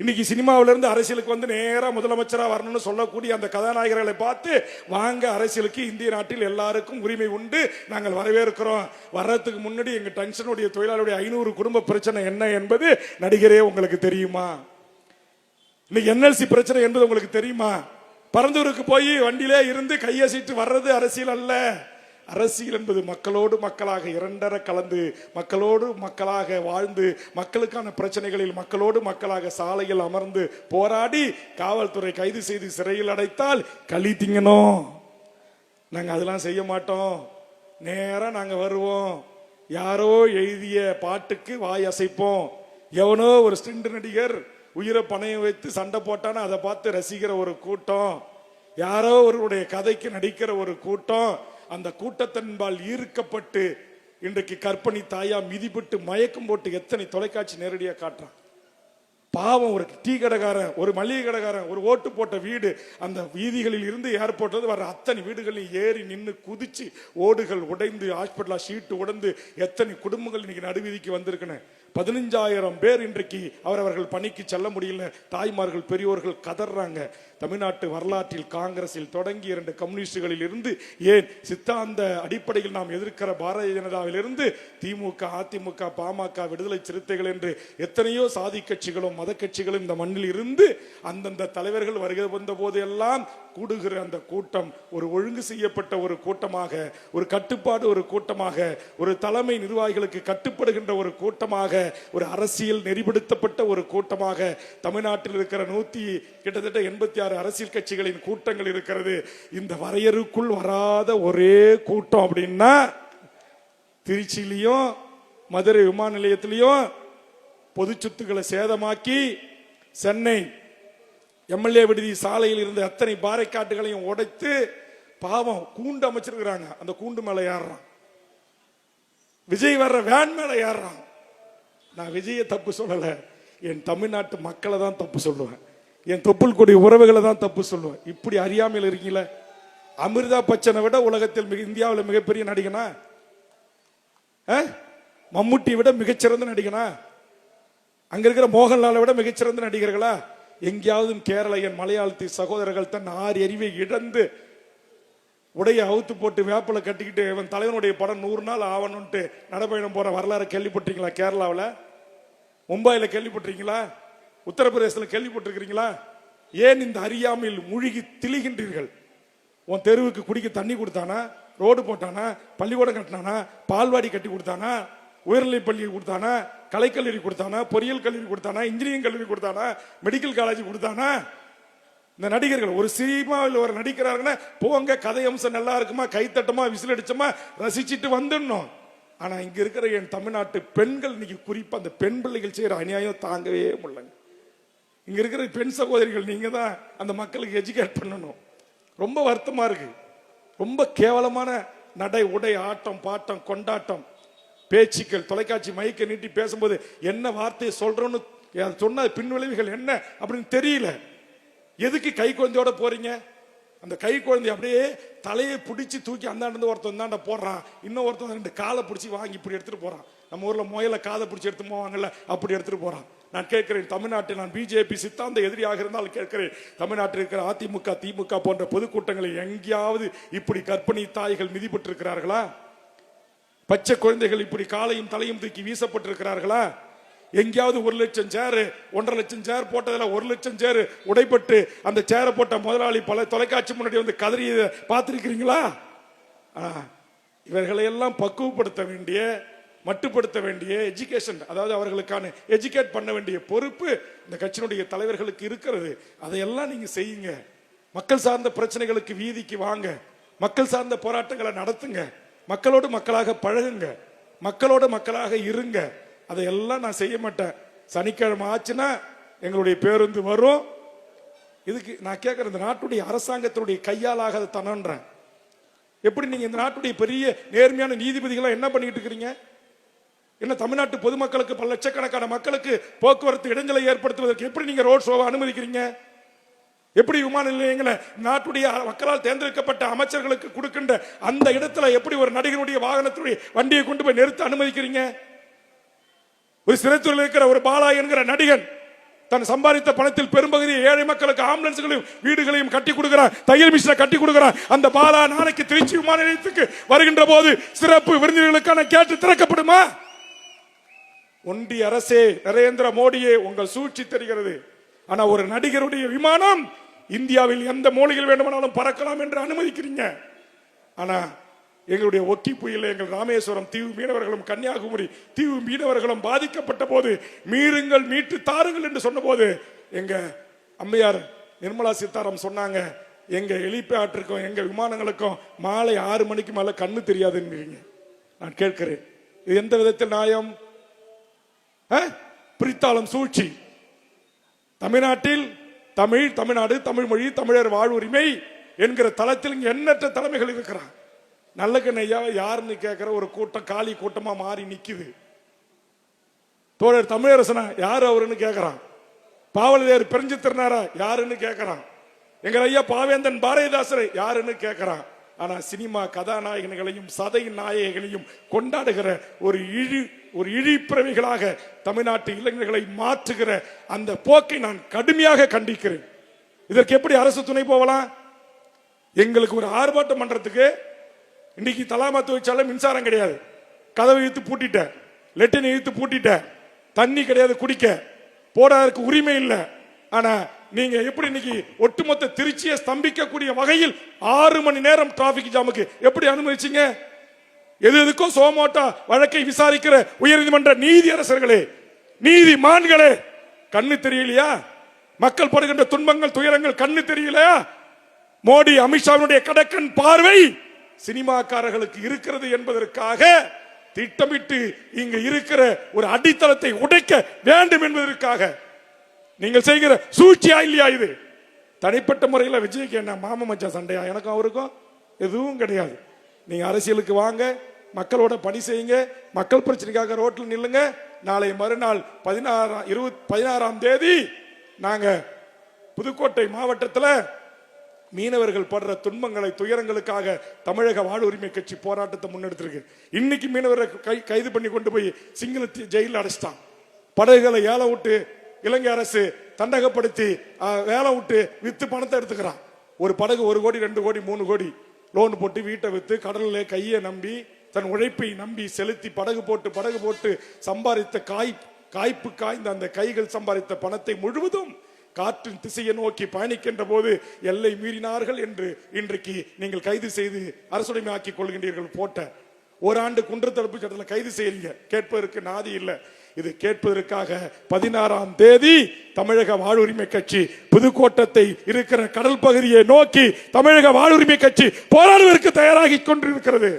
இன்னைக்கு சினிமாவிலிருந்து அரசியலுக்கு வந்து நேராக முதலமைச்சராக வரணும்னு சொல்லக்கூடிய அந்த கதாநாயகர்களை பார்த்து வாங்க அரசியலுக்கு இந்திய நாட்டில் எல்லாருக்கும் உரிமை உண்டு. நாங்கள் வரவேற்கிறோம். வர்றதுக்கு முன்னாடி எங்கள் டென்ஷனுடைய தொழிலாளருடைய ஐநூறு குடும்ப பிரச்சனை என்ன என்பது நடிகரே உங்களுக்கு தெரியுமா? இன்னைக்கு என்எல்சி பிரச்சனை என்பது உங்களுக்கு தெரியுமா? பரந்தூருக்கு போய் வண்டியிலே இருந்து கையசிட்டு வர்றது அரசியல் அல்ல. அரசியல் என்பது மக்களோடு மக்களாக இரண்டர கலந்து மக்களோடு மக்களாக வாழ்ந்து மக்களுக்கான பிரச்சனைகளில் மக்களோடு மக்களாக சாலையில் அமர்ந்து போராடி காவல்துறை கைது செய்து சிறையில் அடைத்தால் களி திங்கணும். நாங்கள் அதெல்லாம் செய்ய மாட்டோம். நேராக நாங்கள் வருவோம். யாரோ எழுதிய பாட்டுக்கு வாய் அசைப்போம். எவனோ ஒரு ஸ்டிண்ட் நடிகர் உயிரை பணையம் வைத்து சண்டை போட்டான்னு அதை பார்த்து ரசிக்கிற ஒரு கூட்டம். யாரோ ஒருவருடைய கதைக்கு நடிக்கிற ஒரு கூட்டம். அந்த கூட்டத்தின்பால் ஈர்க்கப்பட்டு இன்றைக்கு கற்பனை தாயா மிதிப்பட்டு மயக்கம் போட்டு எத்தனை தொலைக்காட்சி நேரடியாக காட்டுறான்? பாவம் ஒரு டீ கடைக்காரன் ஒரு மளிகை கடைக்காரன் ஒரு ஓட்டு போட்ட வீடு அந்த வீதிகளில் இருந்து ஏர்போர்ட்லேருந்து வர அத்தனை வீடுகளில் ஏறி நின்று குதிச்சு ஓடுகள் உடைந்து ஹாஸ்பிட்டலாக ஷீட்டு உடைந்து எத்தனை குடும்பங்கள் இன்னைக்கு நடுவீதிக்கு வந்திருக்குன்னு. பதினஞ்சாயிரம் பேர் இன்றைக்கு அவரவர்கள் பணிக்கு செல்ல முடியல. தாய்மார்கள் பெரியோர்கள் கதறாங்க தமிழ்நாட்டு வரலாற்றில் காங்கிரஸில் தொடங்கி இரண்டு கம்யூனிஸ்டுகளில் இருந்து ஏன் சித்தாந்த அடிப்படையில் நாம் எதிர்க்கிற பாரதிய ஜனதாவிலிருந்து திமுக அதிமுக பாமக விடுதலை சிறுத்தைகள் என்று எத்தனையோ சாதி கட்சிகளும் மத கட்சிகளும் இந்த மண்ணில் இருந்து அந்தந்த தலைவர்கள் வருகை வந்த போதெல்லாம் கூடுகிற அந்த கூட்டம் ஒரு ஒழுங்கு செய்யப்பட்ட ஒரு கூட்டமாக ஒரு கட்டுப்பாடு ஒரு கூட்டமாக ஒரு தலைமை நிர்வாகிகளுக்கு கட்டுப்படுகின்ற ஒரு கூட்டமாக ஒரு அரசியல் நெறிப்படுத்தப்பட்ட ஒரு கூட்டமாக தமிழ்நாட்டில் இருக்கிற நூத்தி கிட்டத்தட்ட எண்பத்தி ஆறு அரசியல் கட்சிகளின் கூட்டங்கள் இருக்கிறது. இந்த வரையறுக்குள் வராத ஒரே கூட்டம் அப்படின்னா திருச்சியிலையும் மதுரை விமான நிலையத்திலையும் பொது சொத்துக்களை சேதமாக்கி சென்னை எம்எல்ஏ விடுதி சாலையில் இருந்த அத்தனை பாறைக்காட்டுகளையும் உடைத்து பாவம் கூண்டு அமைச்சிருக்கிறாங்க. அந்த கூண்டு மேலே ஏறுறான். விஜய் வர்ற வேன் மேலே ஏறுறான். நான் விஜயை தப்பு சொல்லலை. என் தமிழ்நாட்டு மக்களை தான் தப்பு சொல்லுவேன். என் தொப்புள் கொடி உறவுகளை தான் தப்பு சொல்லுவேன். இப்படி அறியாமையில் இருக்கீங்களே? அமிர்தா பச்சனை விட உலகத்தில் மிக இந்தியாவில் மிகப்பெரிய நடிகனா? ஆ? விட மிகச்சிறந்த நடிகனா? அங்க இருக்கிற மோகன்லாலை விட மிகச்சிறந்த நடிகர்களா? எங்கேயாவது கேரள என் மலையாளத்தி சகோதரர்கள் தன் ஆறு எரிவை இழந்து உடைய அவுத்து போட்டு வேப்பில கட்டிக்கிட்டு இவன் தலைவனுடைய படம் நூறு நாள் ஆகணும்ட்டு நடைபயணம் போற வரலாறு கேள்விப்பட்டீங்களா கேரளாவில்? மும்பையில் கேள்விப்பட்டிருக்கீங்களா? உத்தரப்பிரதேசத்தில் கேள்விப்பட்டிருக்கிறீங்களா? ஏன் இந்த அறியாமையில் முழுகி திளிகின்றீர்கள்? உன் தெருவுக்கு குடிக்க தண்ணி கொடுத்தானா? ரோடு போட்டானா? பள்ளிக்கூடம் கட்டினானா? பால்வாடி கட்டி கொடுத்தானா? உயர்நிலை பள்ளி கொடுத்தானா? கலைக்கல்லூரி கொடுத்தானா? பொறியியல் கல்லூரி கொடுத்தானா? இன்ஜினியரிங் கல்லூரி கொடுத்தானா? மெடிக்கல் காலேஜ் கொடுத்தானா? இந்த நடிகர்கள் ஒரு சினிமாவில் ஒரு நடிக்கிறாருன்னா போங்க கதை அம்சம் நல்லா இருக்குமா? கைத்தட்டமா? விசில் அடிச்சோமா ரசிச்சுட்டு வந்துடணும். ஆனால் இங்கே இருக்கிற என் தமிழ்நாட்டு பெண்கள் இன்னைக்கு குறிப்பாக அந்த பெண் பிள்ளைகள் செய்கிற அநியாயம் தாங்கவே முடியலங்க. இங்க இருக்கிற பெண் சகோதரிகள் நீங்க தான் அந்த மக்களுக்கு எஜுகேட் பண்ணணும். ரொம்ப வருத்தமா இருக்கு. ரொம்ப கேவலமான நடை உடை ஆட்டம் பாட்டம் கொண்டாட்டம் பேச்சுக்கள் தொலைக்காட்சி மைக்கை நீட்டி பேசும்போது என்ன வார்த்தையை சொல்றோன்னு சொன்ன சொன்ன பின்விளைவுகள் என்ன அப்படின்னு தெரியல. எதுக்கு கை குழந்தையோட போறீங்க? அந்த கை குழந்தை அப்படியே தலையை பிடிச்சி தூக்கி அந்தாண்டு ஒருத்தன் இந்தாண்ட போடுறான். இன்னும் ஒருத்தன் ரெண்டு காலை பிடிச்சி வாங்கி இப்படி எடுத்துகிட்டு போகிறான் நம்ம ஊரில் முயல காதை பிடிச்சி எடுத்து போவாங்கல்ல அப்படி எடுத்துகிட்டு போகிறான் நான் கேட்கிறேன் தமிழ்நாட்டில் நான் பிஜேபி சித்தாந்த எதிரியாக இருந்தால் கேட்கிறேன் தமிழ்நாட்டில் இருக்கிற அதிமுக திமுக போன்ற பொதுக்கூட்டங்களில் எங்கேயாவது இப்படி கர்ப்பிணி தாய்கள் மிதிப்பட்டிருக்கிறார்களா பச்சை குழந்தைகள் இப்படி காலையும் தலையும் தூக்கி வீசப்பட்டிருக்கிறார்களா? எங்கேயாவது ஒரு லட்சம் சேரு ஒன்றரை லட்சம் சேர் போட்டதில் ஒரு லட்சம் சேரு உடைப்பட்டு அந்த சேரை போட்ட முதலாளி பல தொலைக்காட்சி முன்னாடி வந்து கதறி பார்த்துருக்கிறீங்களா? இவர்களையெல்லாம் பக்குவப்படுத்த வேண்டிய மட்டுப்படுத்த வேண்டிய எஜுகேஷன் அதாவது அவர்களுக்கான எஜுகேட் பண்ண வேண்டிய பொறுப்பு இந்த கட்சியினுடைய தலைவர்களுக்கு இருக்கிறது. அதையெல்லாம் நீங்கள் செய்யுங்க. மக்கள் சார்ந்த பிரச்சனைகளுக்கு வீதிக்கு வாங்க. மக்கள் சார்ந்த போராட்டங்களை நடத்துங்க. மக்களோடு மக்களாக பழகுங்க. மக்களோடு மக்களாக இருங்க. அதையெல்லாம் நான் செய்ய மாட்டேன். சனிக்கிழமை ஆச்சுன்னா எங்களுடைய பேருந்து வரும். இதுக்கு நான் கேட்கிறேன் இந்த நாட்டுடைய அரசாங்கத்தினுடைய கையாலாக அதை தனன்றேன் எப்படி நீங்க இந்த நாட்டுடைய பெரிய நேர்மையான நீதிபதிகளா என்ன பண்ணிட்டு இருக்கிறீங்க? என்ன தமிழ்நாட்டு பொதுமக்களுக்கு பல லட்சக்கணக்கான மக்களுக்கு போக்குவரத்து இடங்களை ஏற்படுத்துவதற்கு எப்படி நீங்க ரோட் ஷோவை அனுமதிக்கிறீங்க? எப்படி விமான நிலையங்களை நாட்டுடைய மக்களால் தேர்ந்தெடுக்கப்பட்ட அமைச்சர்களுக்கு கொடுக்கின்ற அந்த இடத்துல எப்படி ஒரு நடிகனுடைய வாகனத்துடைய வண்டியை கொண்டு போய் நிறுத்த அனுமதிக்கிறீங்க? ஒரு சிறைத்துறையில் இருக்கிற ஒரு பாலா என்கிற நடிகன் தன் சம்பாதித்த பணத்தில் பெரும்பகுதி ஏழை மக்களுக்கு ஆம்புலன்ஸ்களையும் வீடுகளையும் கட்டி கொடுக்கிறார் தையல் மிஷினை கட்டி கொடுக்கிறார் அந்த பாலா நாளைக்கு திருச்சி விமான நிலையத்துக்கு வருகின்ற போது சிறப்பு விருந்தினர்களுக்கான கேட்டு திறக்கப்படுமா? ஒன்றிய அரசே நரேந்திர மோடியே உங்கள் சூழ்ச்சி தெரிகிறது. ஆனா ஒரு நடிகருடைய விமானம் இந்தியாவில் எந்த மூலையில் வேண்டுமானாலும் பறக்கலாம் என்று அனுமதிக்கிறீங்க. ஆனா எங்களுடைய ஒக்கி புயல் எங்கள் ராமேஸ்வரம் தீவு மீனவர்களும் கன்னியாகுமரி தீவு மீனவர்களும் பாதிக்கப்பட்ட போது மீறுங்கள் மீட்டு தாருங்கள் என்று சொன்னபோது எங்க அம்மையார் நிர்மலா சீதாராம் சொன்னாங்க எங்க ஹெலிபேட்டுக்கும் எங்க விமானங்களுக்கும் மாலை ஆறு மணிக்கு மேல கண்ணு தெரியாதுன்றீங்க நான் கேட்கிறேன் இது எந்த விதத்தில் நியாயம்? ஆ? சூழ்ச்சி. தமிழ்நாட்டில் தமிழ் தமிழ்நாடு தமிழ் மொழி தமிழர் வாழ்வுரிமை என்கிற தளத்தில் எண்ணற்ற தலைமைகள் இருக்கிறான் நல்ல கண்ணையா யாருன்னு கேட்கிற ஒரு கூட்டம் காலி கூட்டமா மாறி நிக்குது. தோழர் தமிழரசனா யார் அவருன்னு கேட்குறான் பாவலதேர் பிரிஞ்சு திருநாரா யாருன்னு கேட்குறான் எங்கள் ஐயா பாவேந்தன் பாரதிதாசரை யாருன்னு கேட்குறான் ஆனா சினிமா கதாநாயகன்களையும் சதை நாயகங்களையும் கொண்டாடுகிற ஒரு இழி ஒரு இழிப்பிறவிகளாக தமிழ்நாட்டு இளைஞர்களை மாற்றுகிற அந்த போக்கை நான் கடுமையாக கண்டிக்கிறேன். இதற்கு எப்படி அரசு துணை போகலாம்? எங்களுக்கு ஒரு ஆர்ப்பாட்டம் பண்றதுக்கு இன்னைக்கு தலாமா தொழிற்சாலை மின்சாரம் கிடையாது. கதவை இழுத்து பூட்டிட்ட. லெட்டினை இழுத்து பூட்டிட்ட. தண்ணி கிடையாது குடிக்க. போடாதற்கு உரிமை இல்லை. ஆனா நீங்க எப்படி இன்னைக்கு ஒட்டுமொத்த திருச்சியை ஸ்தம்பிக்கக்கூடிய வகையில் ஆறு மணி நேரம் டிராபிக் ஜாமுக்கு எப்படி அனுமதிச்சீங்க? எது எதுக்கும் சோமோட்டா வழக்கை விசாரிக்கிற உயர்நீதிமன்ற நீதி அரசர்களே நீதிமான்களே கண்ணு தெரியலையா? மக்கள் படுகின்ற துன்பங்கள் துயரங்கள் கண்ணு தெரியலையா? மோடி அமித்ஷாவினுடைய கடக்கன் பார்வை சினிமாக்காரர்களுக்கு இருக்கிறது என்பதற்காக திட்டமிட்டு இங்கு இருக்கிற ஒரு அடித்தளத்தை உடைக்க வேண்டும் என்பதற்காக. நீங்கள் செய்கிற சூழ்ச்சியா இல்லையா இது? தனிப்பட்ட முறையில் விஜய்க்கு என்ன மாம மச்சான் சண்டையா? எனக்கும் அவருக்கும் எதுவும் கிடையாது. நீங்க அரசியலுக்கு வாங்க மக்களோட பணி செய்யுங்க மக்கள் பிரச்சனைக்காக ரோட்டில் நில்லுங்க. நாளை மறுநாள் பதினாறாம் இருபத்தி பதினாறாம் தேதி நாங்கள் புதுக்கோட்டை மாவட்டத்தில் மீனவர்கள் படுற துன்பங்களை துயரங்களுக்காக தமிழக வாழ்வுரிமை கட்சி போராட்டத்தை முன்னெடுத்திருக்கு. இன்னைக்கு மீனவரை கை கைது பண்ணி கொண்டு போய் சிங்கள ஜெயிலில் அடைச்சிட்டான். படகுகளை ஏல விட்டு இலங்கை அரசு தண்டகப்படுத்தி வேலை விட்டு வித்து பணத்தை எடுத்துக்கிறான். ஒரு படகு ஒரு கோடி ரெண்டு கோடி மூணு கோடி லோன் போட்டு வீட்டை வித்து கடல்ல கையை நம்பி தன் உழைப்பை நம்பி செலுத்தி படகு போட்டு படகு போட்டு சம்பாதித்த காய் காய்ப்பு காய்ந்த அந்த கைகள் சம்பாதித்த பணத்தை முழுவதும் காற்றின் திசையை நோக்கி பயணிக்கின்ற போது எல்லை மீறினார்கள் என்று இன்றைக்கு நீங்கள் கைது செய்து அரசுடைமை ஆக்கிக் கொள்கின்றீர்கள் போட்ட. ஓராண்டு குற்ற தடுப்பு சட்டத்தில் கைது செய்யுங்க கேட்பதற்கு நாதி இல்லை. இது கேட்பதற்காக பதினாறாம் தேதி தமிழக வாழ்வுரிமை கட்சி புதுக்கோட்டத்தை இருக்கிற கடல் பகுதியை நோக்கி தமிழக வாழ்வுரிமை கட்சி போராடுவதற்கு தயாராகி கொண்டிருக்கிறது.